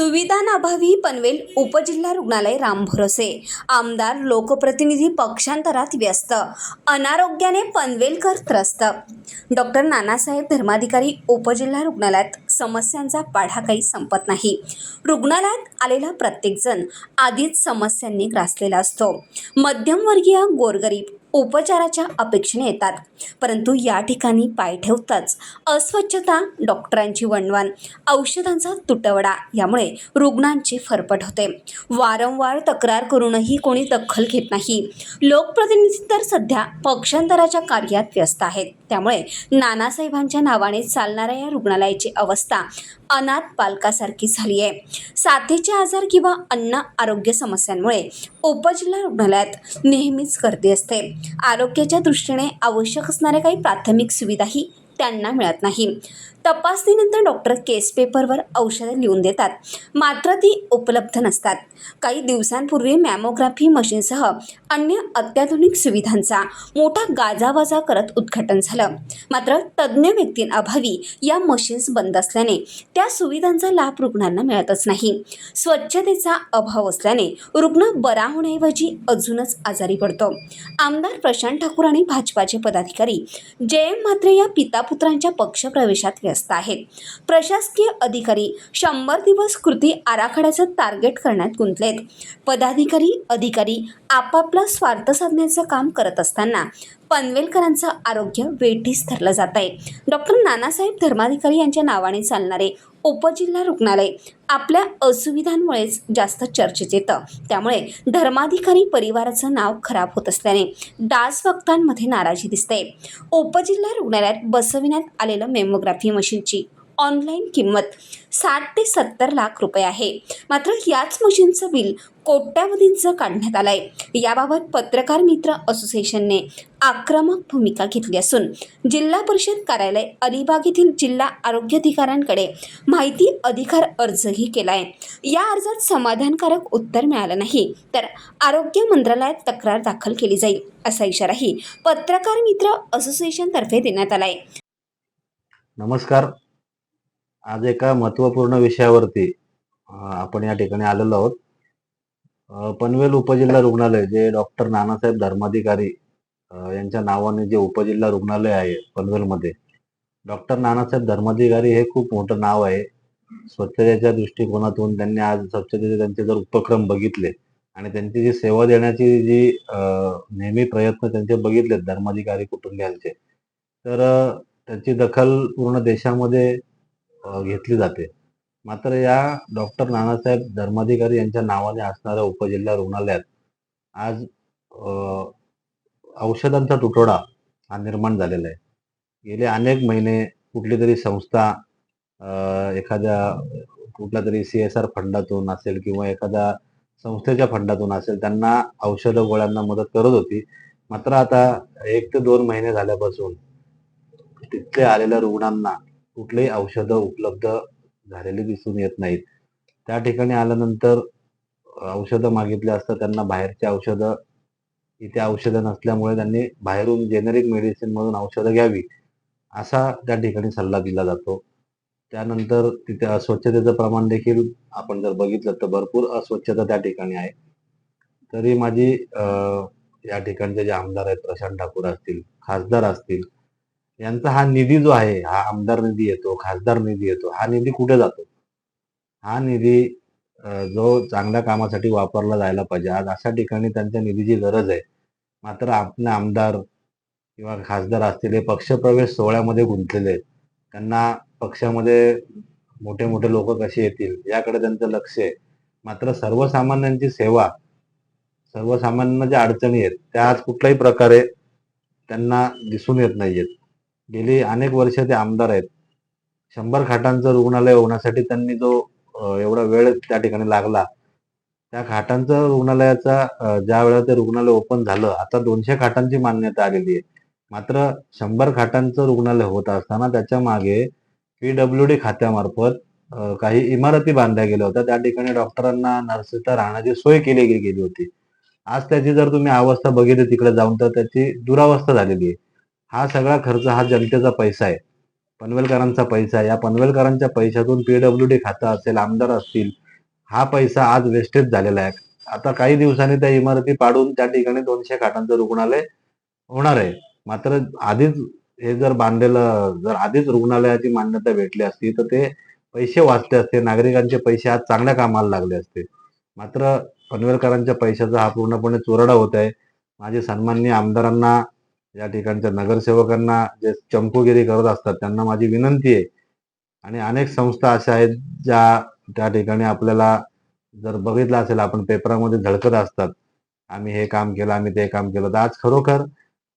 सुविधांअभावी पनवेल उपजिल्हा रुग्णालय रामभरोसे. आमदार लोकप्रतिनिधी पक्षांतरात व्यस्त. अनारोग्याने पनवेलकर त्रस्त. डॉक्टर नानासाहेब धर्माधिकारी उपजिल्हा रुग्णालयात समस्यांचा पाढा काही संपत नाही. रुग्णालयात आलेला प्रत्येकजण आधीच समस्यांनी ग्रासलेला असतो. मध्यमवर्गीय गोरगरीब उपचाराच्या अपेक्षेने येतात. परंतु या ठिकाणी पाय ठेवताच अस्वच्छता डॉक्टरांची वणवण औषधांचा तुटवडा यामुळे रुग्णांची फरफट होते. वारंवार तक्रार करूनही कोणी दखल घेत नाही. लोकप्रतिनिधी तर सध्या पक्षांतराच्या कार्यात व्यस्त आहेत. त्यामुळे नानासाहेबांच्या नावाने चालणाऱ्या या रुग्णालयाची अवस्था अनाथ पालकासारखी झाली आहे. साथीचे आजार किंवा अन्न आरोग्य समस्यांमुळे उपजिल्हा रुग्णालयात नेहमीच गर्दी असते. आरोग्याच्या दृष्टीने आवश्यक असणाऱ्या काही प्राथमिक सुविधाही त्यांना मिळत नाही. तपासणीनंतर डॉक्टर केस पेपरवर औषधं लिहून देतात. मात्र ती उपलब्ध नसतात. काही दिवसांपूर्वी मॅमोग्राफी मशीनसह अन्य अत्याधुनिक सुविधांचा मोठा गाजावाजा करत उद्घाटन झालं. मात्र तज्ज्ञ व्यक्तींअभावी या मशीन्स बंद असल्याने त्या सुविधांचा लाभ रुग्णांना मिळतच नाही. स्वच्छतेचा अभाव असल्याने रुग्ण बरा होण्याऐवजी अजूनच आजारी पडतो. आमदार प्रशांत ठाकूर आणि भाजपाचे पदाधिकारी जयंत म्हात्रे या पिता पितापुत्रांच्या पक्षप्रवेशात व्यस्त आहेत. प्रशासकीय अधिकारी शंभर दिवस कृती आराखड्याचं टार्गेट करण्यात गुंतलेत. पदाधिकारी अधिकारी आपापला स्वार्थ साधण्याचं काम करत असताना पनवेलकरांचं आरोग्य वेठीस धरलं जात आहे. डॉक्टर नानासाहेब धर्माधिकारी यांच्या नावाने चालणारे उपजिल्हा रुग्णालय आपल्या असुविधांमुळेच जास्त चर्चेत येतं. त्यामुळे धर्माधिकारी परिवाराचं नाव खराब होत असल्याने डासभक्तांमध्ये नाराजी दिसते. उपजिल्हा रुग्णालयात बसविण्यात आलेलं मेमोग्राफी मशीनची ऑनलाईन किंमत साठ ते सत्तर लाख रुपये आहे. मात्र याच मशीनचं बिल कोट्यावधींचं काढण्यात आलंय. याबाबत पत्रकार मित्र असोसिएशनने आक्रमक भूमिका घेतली असून जिल्हा परिषद कार्यालय अलिबाग येथील जिल्हा आरोग्य अधिकाऱ्यांकडे माहिती अधिकार अर्जही केला आहे या अर्जात समाधानकारक उत्तर मिळालं नाही तर आरोग्य मंत्रालयात तक्रार दाखल केली जाईल असा इशाराही पत्रकार मित्र असोसिएशनतर्फे देण्यात आलाय. नमस्कार. आज एका महत्त्वपूर्ण विषयावरती आपण या ठिकाणी आलेलो आहोत. पनवेल उपजिल्हा रुग्णालय जे डॉक्टर नानासाहेब धर्माधिकारी यांच्या नावाने जे उपजिल्हा रुग्णालय आहे पनवेलमध्ये. डॉक्टर नानासाहेब धर्माधिकारी हे खूप मोठं नाव आहे. स्वच्छतेच्या दृष्टिकोनातून त्यांनी आज स्वच्छतेचे त्यांचे जर उपक्रम बघितले आणि त्यांची जी सेवा देण्याची जी नेहमी प्रयत्न त्यांचे बघितलेत धर्माधिकारी कुटुंबियांचे तर त्याची दखल पूर्ण देशामध्ये घेतली जाते. मात्र या डॉक्टर नानासाहेब धर्माधिकारी यांच्या नावाने असणाऱ्या उपजिल्हा रुग्णालयात आज औषधांचा तुटवडा हा निर्माण झालेला आहे. गेले अनेक महिने कुठली तरी संस्था एखाद्या कुठल्या तरी सी एस आर फंडातून असेल किंवा एखाद्या संस्थेच्या फंडातून असेल त्यांना औषधं गोळ्यांना मदत करत होती. मात्र आता एक ते दोन महिने झाल्यापासून तिथले आलेल्या रुग्णांना कुठलेही औषधं उपलब्ध झालेली दिसून येत नाहीत. त्या ठिकाणी आल्यानंतर औषधं मागितली असता त्यांना बाहेरची औषधं इथे औषधं नसल्यामुळे त्यांनी बाहेरून जेनेरिक मेडिसिन मधून औषधं घ्यावी असा त्या ठिकाणी सल्ला दिला जातो. त्यानंतर तिथे अस्वच्छतेचं प्रमाण देखील आपण जर बघितलं तर भरपूर अस्वच्छता त्या ठिकाणी आहे. तरी माझी या ठिकाणचे जे आमदार आहेत प्रशांत ठाकूर असतील खासदार असतील यांचा हा निधी जो आहे हा आमदार निधी येतो खासदार निधी येतो हा निधी कुठे जातो? हा निधी जो चांगल्या कामासाठी वापरला जायला पाहिजे. आज अशा ठिकाणी त्यांच्या निधीची गरज आहे. मात्र आपले आमदार किंवा खासदार असतील हे पक्षप्रवेश सोहळ्यामध्ये गुंतलेले आहेत. त्यांना पक्षामध्ये मोठे मोठे लोक कसे येतील याकडे त्यांचं लक्ष आहे. मात्र सर्वसामान्यांची सेवा सर्वसामान्यांना ज्या अडचणी आहेत त्या आज कुठल्याही प्रकारे त्यांना दिसून येत नाहीयेत. गेली अनेक वर्ष ते आमदार आहेत. शंभर खाटांचं रुग्णालय होण्यासाठी त्यांनी जो एवढा वेळ त्या ठिकाणी लागला त्या खाटांचं रुग्णालयाचा ज्या वेळेला ते रुग्णालय ओपन झालं आता दोनशे खाटांची मान्यता आलेली आहे. मात्र शंभर खाटांचं रुग्णालय होत असताना त्याच्यामागे पीडब्ल्यू डी खात्यामार्फत काही इमारती बांधल्या गेल्या होत्या. त्या ठिकाणी डॉक्टरांना नर्सेसच्या राहण्याची सोय केली गेली होती. आज त्याची जर तुम्ही अवस्था बघितली तिकडे जाऊन तर त्याची दुरावस्था झालेली आहे. हा सगळा खर्च हा जनतेचा पैसा आहे. पनवेलकरांचा पैसा आहे. या पनवेलकरांच्या पैशातून पीडब्ल्यू डी खातं असेल आमदार असतील हा पैसा आज वेस्टेज झालेला आहे. आता काही दिवसांनी त्या इमारती पाडून त्या ठिकाणी दोनशे खाटांचं रुग्णालय होणार आहे. मात्र आधीच हे जर बांधलेलं जर आधीच रुग्णालयाची मान्यता भेटली असती तर ते पैसे वाचले असते. नागरिकांचे पैसे आज चांगल्या कामाला लागले असते. मात्र पनवेलकरांच्या पैशाचा हा पूर्णपणे चोरडा होत आहे. माझे सन्माननीय आमदारांना या ठिकाणच्या नगरसेवकांना जे चमकोगिरी करत असतात त्यांना माझी विनंती आहे. आणि अनेक संस्था अशा आहेत ज्या त्या ठिकाणी आपल्याला जर बघितलं असेल आपण पेपरामध्ये झळकत असतात. आम्ही हे काम केलं आम्ही ते काम केलं. तर आज खरोखर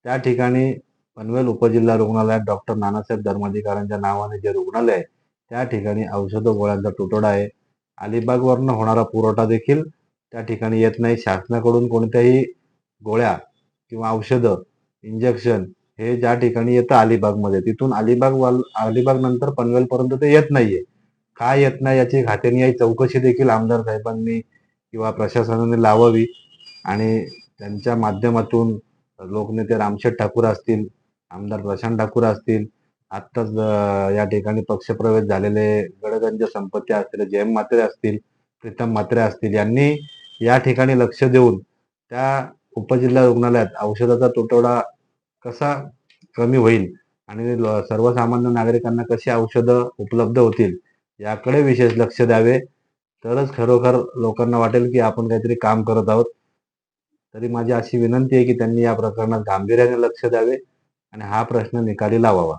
त्या ठिकाणी पनवेल उपजिल्हा रुग्णालयात डॉक्टर नानासाहेब धर्माधिकाऱ्यांच्या नावाने जे रुग्णालय आहे त्या ठिकाणी औषधं गोळ्यांचा तुटवडा आहे. अलिबागवरनं होणारा पुरवठा देखील त्या ठिकाणी येत नाही. शासनाकडून कोणत्याही गोळ्या किंवा औषधं इंजेक्शन हे ज्या ठिकाणी येतं अलिबागमध्ये तिथून अलिबाग वाल अलिबाग नंतर पनवेलपर्यंत ते येत नाहीये. काय येत नाही याची खातेनिहाय चौकशी देखील आमदार साहेबांनी किंवा प्रशासनाने लावावी आणि त्यांच्या माध्यमातून लोकनेते रामशेठ ठाकूर असतील आमदार प्रशांत ठाकूर असतील आत्ताच या ठिकाणी पक्षप्रवेश झालेले गडगंज संपत्ती असतील जयम मात्रे असतील प्रीतम मात्रे असतील यांनी या ठिकाणी लक्ष देऊन त्या उपजिल्हा रुग्णालयात औषधाचा तुटवडा कसा कमी होईल आणि ल- सर्वसामान्य नागरिकांना कशी औषधं उपलब्ध होतील याकडे विशेष लक्ष द्यावे. तरच खरोखर लोकांना वाटेल की आपण काहीतरी काम करत आहोत. तरी माझी अशी विनंती आहे की त्यांनी या प्रकरणात गांभीर्याने लक्ष द्यावे आणि हा प्रश्न निकाली लावावा.